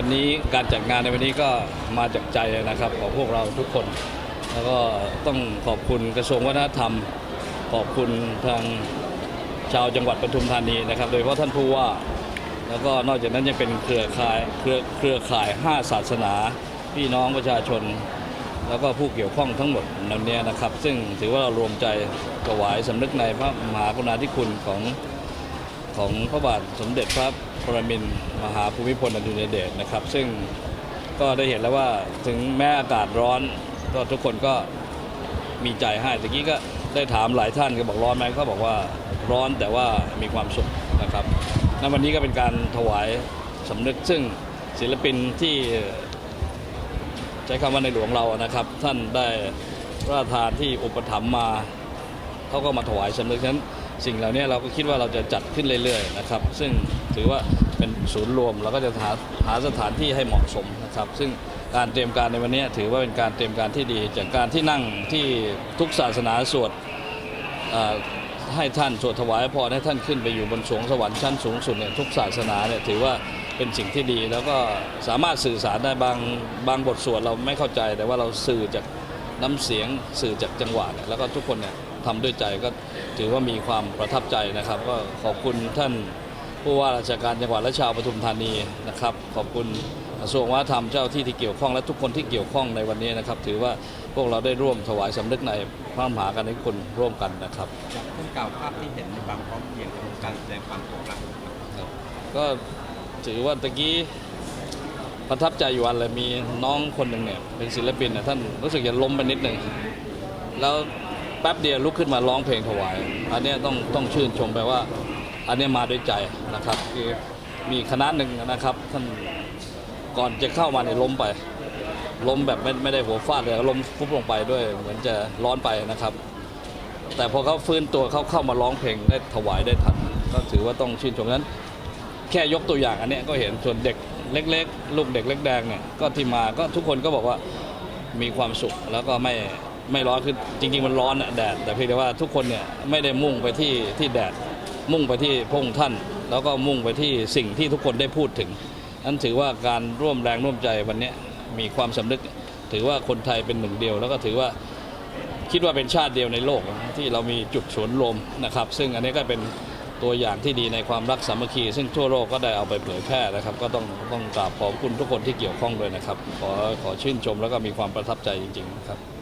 วันนี้การจัดงานในวันนี้ก็มาจากใจนะครับของพวกเราทุกคน แล้วก็ต้องขอบคุณกระทรวงวัฒนธรรม ขอบคุณทางชาวจังหวัดปทุมธานีนะครับ โดยเฉพาะท่านผู้ว่า แล้วก็นอกจากนั้นยังเป็นเครือข่ายเครือเครือข่าย 5 ศาสนา พี่น้องประชาชน แล้วก็ผู้เกี่ยวข้องทั้งหมดนั้นเนี่ยนะครับ ซึ่งถือว่าเรารวมใจถวายสำนึกในพระมหากรุณาธิคุณของ ของพระบาทสมเด็จพระปรมินทรมหาภูมิพลอดุลยเดชนะครับ ซึ่งก็ได้เห็นแล้วว่าถึงแม้อากาศร้อนก็ทุกคนก็มีใจให้ตะกี้ก็ได้ถามหลายท่านก็บอกร้อนไหมเขาบอกว่าร้อนแต่ว่ามีความสุขนะครับณวันนี้ก็เป็นการถวายสำนึกซึ่งศิลปินที่ใช้คำว่าในหลวงเรานะครับ ท่านได้พระราชทานที่อุปถัมภ์มาเขาก็มาถวายสำนึกฉะนั้น สิ่งเหล่านี้เราก็คิดว่าเราจะจัดขึ้นเรื่อยๆนะครับ ซึ่งถือว่าเป็นศูนย์รวมเราก็จะหาหาสถานที่ให้เหมาะสมนะครับ ซึ่งการเตรียมการในวันนี้ถือว่าเป็นการเตรียมการที่ดี จากการที่นั่งที่ทุกศาสนาสวดให้ท่านสวดถวายพรให้ท่านขึ้นไปอยู่บนสวงสวรรค์ชั้นสูงสุดเนี่ยทุกศาสนาเนี่ยถือว่าเป็นสิ่งที่ดี แล้วก็สามารถสื่อสารได้บางบางบทสวดเราไม่เข้าใจแต่ว่าเราสื่อจาก น้ำเสียงสื่อจากจังหวะเนี่ยแล้วก็ทุกคนเนี่ยทำด้วยใจก็ถือว่ามีความประทับใจนะครับ ก็ขอบคุณท่านผู้ว่าราชการจังหวัดและชาวปทุมธานีนะครับ ขอบคุณกระทรวงวัฒนธรรมเจ้าที่ที่เกี่ยวข้องและทุกคนที่เกี่ยวข้องในวันนี้นะครับ ถือว่าพวกเราได้ร่วมถวายสำนึกในพระมหากรุณาธิคุณร่วมกันนะครับจากคุณกล่าวภาพที่เห็นในบางพร้อมเพรียงกับการแสดงความจงรักก็ถือว่าตะกี้ ประทับใจอยู่วันเลยมีน้องคนหนึ่งเนี่ยเป็นศิลปินเนี่ยท่านรู้สึกจะล้มไปนิดหนึ่งแล้วแป๊บเดียวลุกขึ้นมาร้องเพลงถวาย อันนี้ต้องต้องชื่นชมไปว่า อันนี้มาด้วยใจนะครับคือมีคณะหนึ่งนะครับ ท่านก่อนจะเข้ามาเนี่ยล้มไป ล้มแบบไม่ไม่ได้หัวฟาดเลยล้มฟุบลงไปด้วย เหมือนจะร้อนไปนะครับ แต่พอเขาฟื้นตัวเขาเข้ามาร้องเพลงได้ถวายได้ทันก็ถือว่าต้องชื่นชมนั้น แค่ยกตัวอย่างอันเนี้ยก็เห็นส่วนเด็กเล็ก ๆ ลูกเด็กเล็กแดงเนี่ยก็ที่มาก็ทุกคนก็บอกว่ามีความสุขแล้วก็ไม่ไม่ร้อนคือจริง ๆ มันร้อนอะแดด แต่เพียงแต่ว่าทุกคนเนี่ยไม่ได้มุ่งไปที่ที่แดด มุ่งไปที่พระองค์ท่าน แล้วก็มุ่งไปที่สิ่งที่ทุกคนได้พูดถึงนั้นถือว่าการร่วมแรงร่วมใจวันเนี้ยมีความสำนึก ถือว่าคนไทยเป็นหนึ่งเดียว แล้วก็ถือว่าคิดว่าเป็นชาติเดียวในโลกที่เรามีจุดศูนย์รวมนะครับ ซึ่งอันนี้ก็เป็น ตัวอย่างที่ดีในความรักสามัคคี ซึ่งทั่วโลกก็ได้เอาไปเผยแพร่นะครับ ก็ต้องต้องกราบขอบคุณทุกคนที่เกี่ยวข้องด้วยนะครับ ขอขอชื่นชมแล้วก็มีความประทับใจจริงๆนะครับ